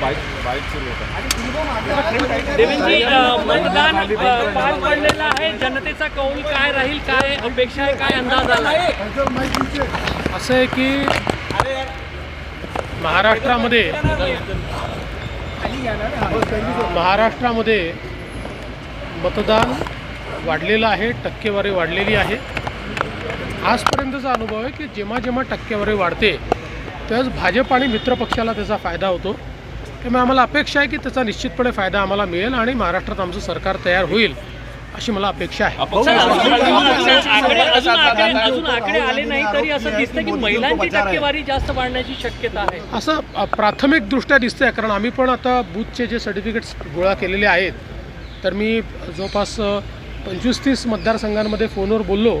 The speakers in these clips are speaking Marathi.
बाईक बाईक मतदान पार पडलेलं आहे. जनतेचा कौल काय राहील? काय अपेक्षा आहे? काय अंदाज आला? असं आहे की महाराष्ट्रामध्ये महाराष्ट्रामध्ये मतदान वाढलेलं आहे टक्केवारी वाढलेली आहे. आजपर्यंतचा अनुभव आहे की जेव्हा जेव्हा टक्केवारी वाढते त्यावेळेस भाजप आणि मित्रपक्षाला त्याचा फायदा होतो. त्यामुळे आम्हाला अपेक्षा आहे की त्याचा निश्चितपणे फायदा आम्हाला मिळेल आणि महाराष्ट्रात आमचं सरकार तयार होईल अशी मला अपेक्षा आहे. असं दिसतं की महिलांची टक्केवारी जास्त वाढण्याची शक्यता आहे. असं अ, प्राथमिकदृष्ट्या दिसतंय कारण आम्ही पण आता बूथचे जे सर्टिफिकेट्स गोळा केलेले आहेत तर मी जवळपास पंचवीस तीस मतदारसंघांमध्ये फोनवर बोललो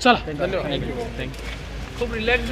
चला. धन्यवाद खूप रिलॅक्स